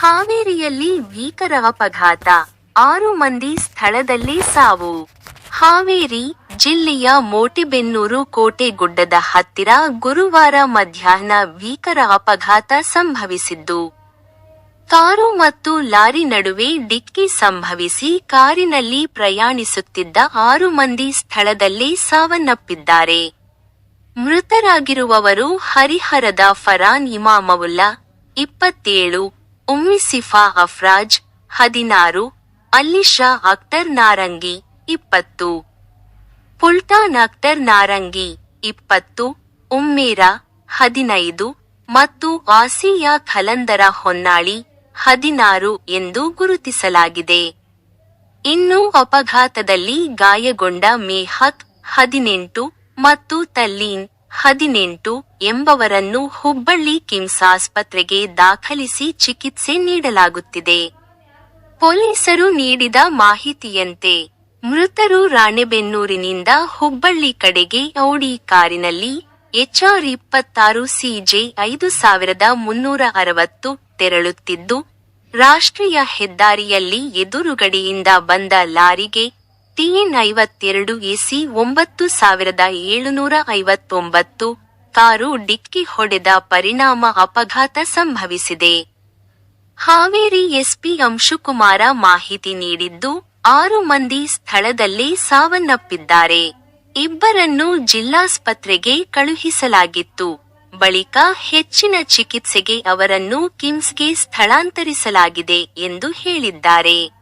ಹಾವೇರಿಯಲ್ಲಿ ಭೀಕರ ಅಪಘಾತ. ಆರು ಮಂದಿ ಸ್ಥಳದಲ್ಲಿ ಸಾವು. ಹಾವೇರಿ ಜಿಲ್ಲೆಯ ಮೋಟಿಬೆನ್ನೂರು ಕೋಟೆ ಗುಡ್ಡದ ಹತ್ತಿರ ಗುರುವಾರ ಮಧ್ಯಾಹ್ನ ಭೀಕರ ಅಪಘಾತ ಸಂಭವಿಸಿದ್ದು. ಕಾರು ಮತ್ತು ಲಾರಿ ನಡುವೆ ಡಿಕ್ಕಿ ಸಂಭವಿಸಿ ಕಾರಿನಲ್ಲಿ ಪ್ರಯಾಣಿಸುತ್ತಿದ್ದ ಆರು ಮಂದಿ ಸ್ಥಳದಲ್ಲೇ ಸಾವನ್ನಪ್ಪಿದ್ದಾರೆ. ಮೃತರಾಗಿರುವವರು ಹರಿಹರದ ಫರಾನ್ ಇಮಾಮವುಲ್ಲಾ, ಇಪ್ಪತ್ತೇಳು ಉಮ್ಮಿಸಿಫಾ ಅಫ್ರಾಜ್ ಹದಿನಾರು ಅಲ್ಲಿಶಾ ಅಖ್ತರ್ ನಾರಂಗಿ ಇಪ್ಪತ್ತು. ಪುಲ್ತಾನ್ ಅಖ್ತರ್ ನಾರಂಗಿ ಇಪ್ಪತ್ತು, ಉಮ್ಮೀರಾ ಹದಿನೈದು ಮತ್ತು ಆಸಿಯಾ ಖಲಂದರ ಹೊನ್ನಾಳಿ ಹದಿನಾರು ಎಂದು ಗುರುತಿಸಲಾಗಿದೆ. ಇನ್ನು ಅಪಘಾತದಲ್ಲಿ ಗಾಯಗೊಂಡ ಮೇಹಕ್ ಹದಿನೆಂಟು ಮತ್ತು ತಲ್ಲೀನ್ ಹದಿನೆಂಟು ಎಂಬವರನ್ನು ಹುಬ್ಬಳ್ಳಿ ಕಿಮ್ಸ್ ಆಸ್ಪತ್ರೆಗೆ ದಾಖಲಿಸಿ ಚಿಕಿತ್ಸೆ ನೀಡಲಾಗುತ್ತಿದೆ. ಪೊಲೀಸರು ನೀಡಿದ ಮಾಹಿತಿಯಂತೆ, ಮೃತರು ರಾಣೆಬೆನ್ನೂರಿನಿಂದ ಹುಬ್ಬಳ್ಳಿ ಕಡೆಗೆ ಔಡಿ ಕಾರಿನಲ್ಲಿ ಎಚ್ಆರ್ ಇಪ್ಪತ್ತಾರು ಸಿಜೆ ಐದು ಸಾವಿರದ ಮುನ್ನೂರ ಅರವತ್ತು ತೆರಳುತ್ತಿದ್ದು, ರಾಷ್ಟ್ರೀಯ ಹೆದ್ದಾರಿಯಲ್ಲಿ ಎದುರುಗಡೆಯಿಂದ ಬಂದ ಲಾರಿಗೆ ಟಿಎನ್ ಐವತ್ತೆರಡು ಎಸಿ ಒಂಬತ್ತು ಸಾವಿರದ ಏಳುನೂರ ಐವತ್ತೊಂಬತ್ತು ಕಾರು ಡಿಕ್ಕಿ ಹೊಡೆದ ಪರಿಣಾಮ ಅಪಘಾತ ಸಂಭವಿಸಿದೆ. ಹಾವೇರಿ ಎಸ್ಪಿ ಅಂಶುಕುಮಾರ ಮಾಹಿತಿ ನೀಡಿದ್ದು, ಆರು ಮಂದಿ ಸ್ಥಳದಲ್ಲಿ ಸಾವನ್ನಪ್ಪಿದ್ದಾರೆ. ಇಬ್ಬರನ್ನು ಜಿಲ್ಲಾಸ್ಪತ್ರೆಗೆ ಕಳುಹಿಸಲಾಗಿತ್ತು. ಬಳಿಕ ಹೆಚ್ಚಿನ ಚಿಕಿತ್ಸೆಗೆ ಅವರನ್ನು ಕಿಮ್ಸ್ಗೆ ಸ್ಥಳಾಂತರಿಸಲಾಗಿದೆ ಎಂದು ಹೇಳಿದ್ದಾರೆ.